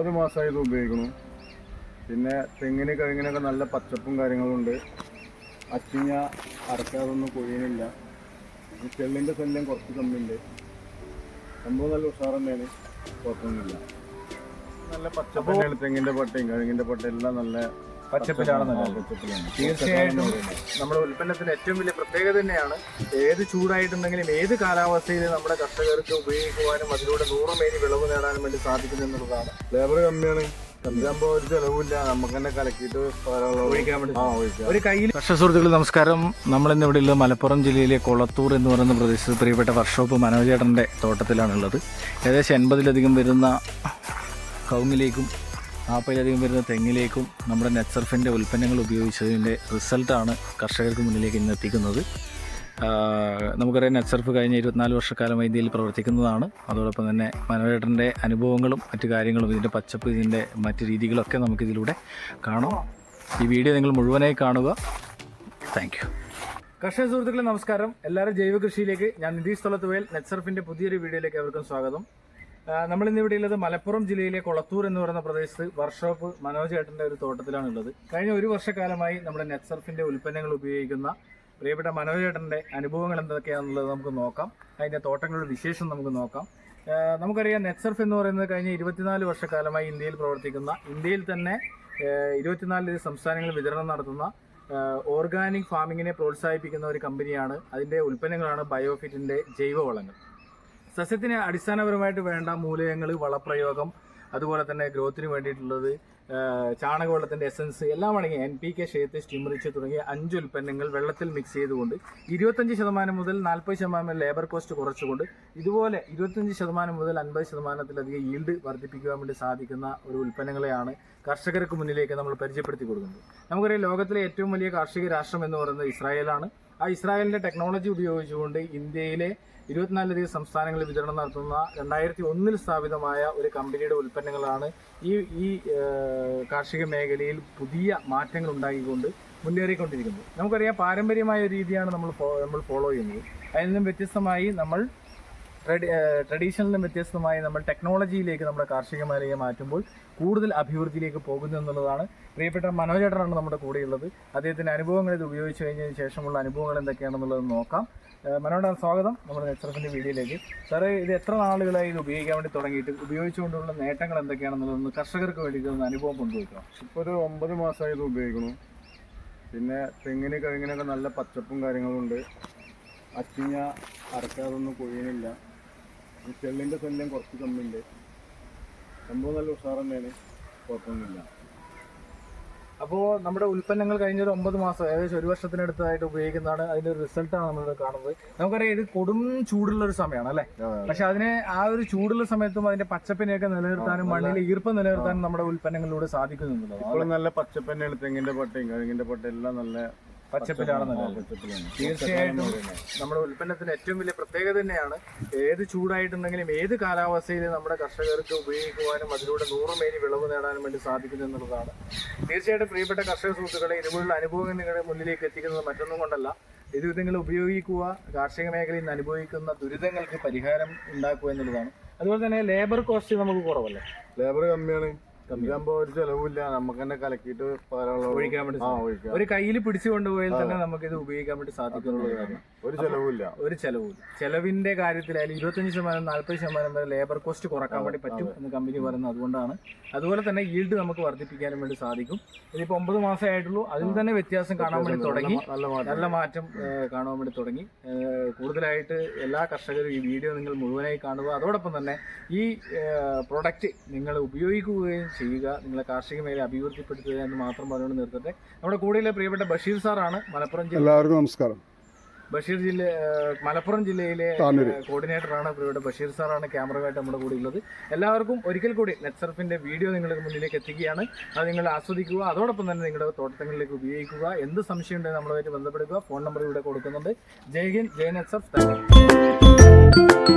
ഒമ്പത് മാസമായി ഇത് ഉപയോഗിക്കുന്നു. പിന്നെ തെങ്ങിന് കഴിഞ്ഞിനൊക്കെ നല്ല പച്ചപ്പും കാര്യങ്ങളും ഉണ്ട്. അച്ചിങ്ങ അടക്കാതൊന്നും കൊഴിയുന്നില്ല. ചെള്ളിന്റെ ശല്യം കുറച്ച് കമ്മിയുണ്ട്. സംഭവം നല്ല ഉഷാറന്നെയാണ്. കുഴപ്പമൊന്നുമില്ല. നല്ല പച്ചപ്പ് തെങ്ങിന്റെ പട്ടയും കഴുങ്ങിന്റെ പട്ടയും എല്ലാം നല്ല പച്ചപ്പിലാണെന്നല്ലേ. തീർച്ചയായിട്ടും നമ്മുടെ ഉൽപ്പന്നത്തിന്റെ ഏറ്റവും വലിയ പ്രത്യേകത തന്നെയാണ്. ഏത് ചൂടായിട്ടുണ്ടെങ്കിലും ഏത് കാലാവസ്ഥയിലും നമ്മുടെ കർഷകർക്ക് ഉപയോഗിക്കുവാനും അതിലൂടെ നൂറ് മേനി വിളവ് നേടാനും വേണ്ടി സാധിക്കുന്നു എന്നുള്ളതാണ്. ലേബർ കമ്മിയാണ്. കമ്മിയാകുമ്പോൾ ഒരു ചിലവില്ല നമുക്ക് തന്നെ കലക്കിയിട്ട് വേണ്ടി ഒരു കയ്യിൽ കർഷക സുഹൃത്തുക്കൾ നമസ്കാരം. നമ്മൾ ഇന്ന് ഇവിടെ ഉള്ളത് മലപ്പുറം ജില്ലയിലെ കൊളത്തൂർ എന്ന് പറയുന്ന പ്രദേശത്ത് പ്രിയപ്പെട്ട വർക്ക്ഷോപ്പ് മനോജേട്ടന്റെ തോട്ടത്തിലാണുള്ളത്. ഏകദേശം എൺപതിലധികം വരുന്ന കവുങ്ങിലേക്കും നാൽപ്പതിലധികം വരുന്ന തെങ്ങിലേക്കും നമ്മുടെ നെറ്റ്സർഫിന്റെ ഉൽപ്പന്നങ്ങൾ ഉപയോഗിച്ചതിന്റെ റിസൾട്ടാണ് കർഷകർക്ക് മുന്നിലേക്ക് ഇന്ന് എത്തിക്കുന്നത്. നമുക്കറിയാം നെറ്റ്സർഫ് കഴിഞ്ഞ ഇരുപത്തിനാല് വർഷക്കാലമായി ഇന്ത്യയിൽ പ്രവർത്തിക്കുന്നതാണ്. അതോടൊപ്പം തന്നെ മനോരേട്ടന്റെ അനുഭവങ്ങളും മറ്റു കാര്യങ്ങളും ഇതിന്റെ പച്ചപ്പ് ഇതിന്റെ മറ്റ് രീതികളൊക്കെ നമുക്കിതിലൂടെ കാണാം. ഈ വീഡിയോ നിങ്ങൾ മുഴുവനായി കാണുക. താങ്ക് യു കർഷക സുഹൃത്തുക്കളെ നമസ്കാരം. എല്ലാവരും ജൈവ കൃഷിയിലേക്ക് ഞാൻ നിതീഷ് തൊളത്തുവേൽ നെറ്റ്സർഫിന്റെ പുതിയൊരു വീഡിയോയിലേക്ക് അവർക്കും സ്വാഗതം. നമ്മൾ ഇന്ന് ഇവിടെ ഉള്ളത് മലപ്പുറം ജില്ലയിലെ കൊളത്തൂർ എന്ന് പറയുന്ന പ്രദേശത്ത് വർക്ക്ഷോപ്പ് മനോജ് ഏട്ടന്റെ ഒരു തോട്ടത്തിലാണുള്ളത്. കഴിഞ്ഞ ഒരു വർഷക്കാലമായി നമ്മുടെ നെറ്റ്സർഫിന്റെ ഉൽപ്പന്നങ്ങൾ ഉപയോഗിക്കുന്ന പ്രിയപ്പെട്ട മനോജ് ഏട്ടന്റെ അനുഭവങ്ങൾ എന്തൊക്കെയാണെന്നുള്ളത് നമുക്ക് നോക്കാം. അതിന്റെ തോട്ടങ്ങളുടെ വിശേഷം നമുക്ക് നോക്കാം. നമുക്കറിയാം നെറ്റ്സർഫ് എന്ന് പറയുന്നത് കഴിഞ്ഞ ഇരുപത്തിനാല് വർഷക്കാലമായി ഇന്ത്യയിൽ പ്രവർത്തിക്കുന്ന ഇന്ത്യയിൽ തന്നെ ഇരുപത്തിനാല് സംസ്ഥാനങ്ങളിൽ വിതരണം നടത്തുന്ന ഓർഗാനിക് ഫാമിങ്ങിനെ പ്രോത്സാഹിപ്പിക്കുന്ന ഒരു കമ്പനിയാണ്. അതിന്റെ ഉൽപ്പന്നങ്ങളാണ് ബയോഫിറ്റിന്റെ ജൈവവളങ്ങൾ. സസ്യത്തിന് അടിസ്ഥാനപരമായിട്ട് വേണ്ട മൂലകങ്ങൾ വളപ്രയോഗം അതുപോലെ തന്നെ ഗ്രോത്തിന് വേണ്ടിയിട്ടുള്ളത് ചാണകവെള്ളത്തിന്റെ എസൻസ് എല്ലാം അടങ്ങി എൻ പി കെ ഷേത്ത് സ്റ്റിമറിച്ച് തുടങ്ങിയ അഞ്ച് ഉൽപ്പന്നങ്ങൾ വെള്ളത്തിൽ മിക്സ് ചെയ്തുകൊണ്ട് ഇരുപത്തഞ്ച് ശതമാനം മുതൽ നാൽപ്പത് ശതമാനം ലേബർ കോസ്റ്റ് കുറച്ചുകൊണ്ട് ഇതുപോലെ ഇരുപത്തഞ്ച് ശതമാനം മുതൽ അൻപത് ശതമാനത്തിലധികം ഈൽഡ് വർദ്ധിപ്പിക്കുവാൻ വേണ്ടി സാധിക്കുന്ന ഒരു ഉൽപ്പന്നങ്ങളെയാണ് കർഷകർക്ക് മുന്നിലേക്ക് നമ്മൾ പരിചയപ്പെടുത്തി കൊടുക്കുന്നത്. നമുക്കറിയാം ലോകത്തിലെ ഏറ്റവും വലിയ കാർഷിക രാഷ്ട്രം എന്ന് പറയുന്നത് ഇസ്രായേലാണ്. ആ ഇസ്രായേലിന്റെ ടെക്നോളജി ഉപയോഗിച്ചുകൊണ്ട് ഇന്ത്യയിലെ ഇരുപത്തിനാലിലധികം സംസ്ഥാനങ്ങളിൽ വിതരണം നടത്തുന്ന രണ്ടായിരത്തി ഒന്നിൽ സ്ഥാപിതമായ ഒരു കമ്പനിയുടെ ഉൽപ്പന്നങ്ങളാണ് ഈ ഈ കാർഷിക മേഖലയിൽ പുതിയ മാറ്റങ്ങൾ ഉണ്ടാക്കിക്കൊണ്ട് മുന്നേറിക്കൊണ്ടിരിക്കുന്നത്. നമുക്കറിയാം പാരമ്പര്യമായ രീതിയാണ് നമ്മൾ നമ്മൾ ഫോളോ ചെയ്യുന്നത്. അതിൽ നിന്നും വ്യത്യസ്തമായി നമ്മൾ ട്രഡീഷണലിൽ നിന്നും വ്യത്യസ്തമായി നമ്മൾ ടെക്നോളജിയിലേക്ക് നമ്മുടെ കാർഷിക മേഖലയെ മാറ്റുമ്പോൾ കൂടുതൽ അഭിവൃദ്ധിയിലേക്ക് പോകുന്നു എന്നുള്ളതാണ് പ്രിയപ്പെട്ട മനോജേട്ടനാണ് നമ്മുടെ കൂടെയുള്ളത്. അദ്ദേഹത്തിന്റെ അനുഭവങ്ങൾ ഇത് ഉപയോഗിച്ച് കഴിഞ്ഞതിന് ശേഷമുള്ള അനുഭവങ്ങൾ എന്തൊക്കെയാണെന്നുള്ളത് നോക്കാം. മനോടാൻ സ്വാഗതം നമ്മുടെ നെറ്റ്സർഫിന്റെ വീഡിയോയിലേക്ക്. സാറേ ഇത് എത്ര നാളുകളായി ഇത് ഉപയോഗിക്കാൻ വേണ്ടി തുടങ്ങിയിട്ട് ഉപയോഗിച്ചുകൊണ്ടുള്ള നേട്ടങ്ങൾ എന്തൊക്കെയാണെന്നുള്ളത് കർഷകർക്ക് വേണ്ടിയിട്ട് ഒന്ന് അനുഭവം പങ്കുവയ്ക്കാം ഇപ്പോൾ ഒരു ഒമ്പത് മാസമായി ഇത് ഉപയോഗിക്കുന്നു. പിന്നെ തെങ്ങിന് കഴിഞ്ഞിനൊക്കെ നല്ല പച്ചപ്പും കാര്യങ്ങളും ഉണ്ട്. അച്ചിങ്ങ അടക്കാതൊന്നും കൊഴിയണില്ല ഈ ചെള്ളിന്റെ ശല്യം കുറച്ച് കമ്മിയുണ്ട്. സംഭവം നല്ല ഉഷാർ തന്നെയാണ് കുഴപ്പമൊന്നുമില്ല. അപ്പോൾ നമ്മുടെ ഉൽപ്പന്നങ്ങൾ കഴിഞ്ഞ ഒരു ഒമ്പത് മാസം ഏകദേശം ഒരു വർഷത്തിനടുത്തായിട്ട് ഉപയോഗിക്കുന്നതാണ്. അതിന്റെ ഒരു റിസൾട്ടാണ് നമ്മൾ കാണുന്നത്. നമുക്കറിയാം ഇത് കൊടും ചൂടുള്ള ഒരു സമയമാണ് അല്ലേ? പക്ഷെ അതിനെ ആ ഒരു ചൂടുള്ള സമയത്തും അതിന്റെ പച്ചപ്പിനെയൊക്കെ നിലനിർത്താനും മണ്ണിൽ ഈർപ്പം നിലനിർത്താനും നമ്മുടെ ഉൽപ്പന്നങ്ങളിലൂടെ സാധിക്കുന്നുണ്ടല്ലോ. നല്ല പച്ചപ്പന്നെ തെങ്ങിന്റെ പട്ടയും കഴുകിന്റെ പട്ടയും എല്ലാം നല്ല പച്ചപ്പിലാണെന്നല്ലേ തീർച്ചയായിട്ടും നമ്മുടെ ഉൽപ്പന്നത്തിന്റെ ഏറ്റവും വലിയ പ്രത്യേകത തന്നെയാണ് ഏത് ചൂടായിട്ടുണ്ടെങ്കിലും ഏത് കാലാവസ്ഥയിലും നമ്മുടെ കർഷകർക്ക് ഉപയോഗിക്കുവാനും അതിലൂടെ നൂറ് മേനി വിളവ് നേടാനും വേണ്ടി സാധിക്കുന്നു എന്നുള്ളതാണ്. തീർച്ചയായിട്ടും പ്രിയപ്പെട്ട കർഷക സുഹൃത്തുക്കളെ ഇതുപോലുള്ള അനുഭവങ്ങൾ നിങ്ങളുടെ മുന്നിലേക്ക് എത്തിക്കുന്നത് മറ്റൊന്നും കൊണ്ടല്ല. ഇത് നിങ്ങൾ ഉപയോഗിക്കുക കാർഷിക മേഖലയിൽ നിന്ന് അനുഭവിക്കുന്ന ദുരിതങ്ങൾക്ക് പരിഹാരം ഉണ്ടാക്കുക എന്നുള്ളതാണ്. അതുപോലെ തന്നെ ലേബർ കോസ്റ്റ് നമുക്ക് കുറവല്ലേ? ലേബർ കമ്മിയാണ്. ചിലവില്ല നമുക്ക് തന്നെ കലക്കിയിട്ട് ഒഴിക്കാൻ വേണ്ടി ഒരു കയ്യിൽ പിടിച്ചു കൊണ്ടുപോയാൽ തന്നെ നമുക്ക് ഇത് ഉപയോഗിക്കാൻ വേണ്ടി സാധിക്കുന്നുള്ളതാണ് ഒരു ചെലവില്ല ഒരു ചെലവും ചെലവിന്റെ കാര്യത്തിലായാലും ഇരുപത്തഞ്ച് ശതമാനം നാല്പത് ശതമാനം വരെ ലേബർ കോസ്റ്റ് കുറയ്ക്കാൻ വേണ്ടി പറ്റും എന്ന് കമ്പനി പറയുന്നത് അതുകൊണ്ടാണ്. അതുപോലെ തന്നെ ഈൽഡ് നമുക്ക് വർദ്ധിപ്പിക്കാനും വേണ്ടി സാധിക്കും. ഇതിപ്പോ ഒമ്പത് മാസമേ ആയിട്ടുള്ളൂ. അതിൽ തന്നെ വ്യത്യാസം കാണാൻ വേണ്ടി തുടങ്ങി. നല്ല മാറ്റം നല്ല മാറ്റം. ഏഹ്, കാണാൻ വേണ്ടി തുടങ്ങി. ഏഹ്, കൂടുതലായിട്ട് എല്ലാ കർഷകരും ഈ വീഡിയോ നിങ്ങൾ മുഴുവനായി കാണുക. അതോടൊപ്പം തന്നെ ഈ പ്രൊഡക്റ്റ് നിങ്ങൾ ഉപയോഗിക്കുകയും ചെയ്യുക നിങ്ങളെ കാർഷിക മേഖല അഭിവൃദ്ധിപ്പെടുത്തുക എന്ന് മാത്രം പറഞ്ഞുകൊണ്ട് നിർത്തട്ടെ. നമ്മുടെ കൂടെയുള്ള പ്രിയപ്പെട്ട ബഷീർ സാറാണ് മലപ്പുറം ജില്ല എല്ലാവർക്കും നമസ്കാരം. ബഷീർ ജില്ല മലപ്പുറം ജില്ലയിലെ കോർഡിനേറ്റർ കോർഡിനേറ്ററാണ് പ്രിയപ്പെട്ട ബഷീർ സാറാണ് ക്യാമറമായിട്ട് നമ്മുടെ കൂടെ ഉള്ളത് എല്ലാവർക്കും ഒരിക്കൽ കൂടി നെറ്റ്സർഫിന്റെ വീഡിയോ നിങ്ങളുടെ മുന്നിലേക്ക് എത്തിക്കുകയാണ് അത് നിങ്ങൾ ആസ്വദിക്കുക അതോടൊപ്പം തന്നെ നിങ്ങളുടെ തോട്ടങ്ങളിലേക്ക് ഉപയോഗിക്കുക. എന്ത് സംശയം ഉണ്ടെങ്കിൽ നമ്മളുമായിട്ട് ബന്ധപ്പെടുക. ഫോൺ നമ്പർ ഇവിടെ കൊടുക്കുന്നുണ്ട്. Jai Hind Jai Netsurf. Thank you.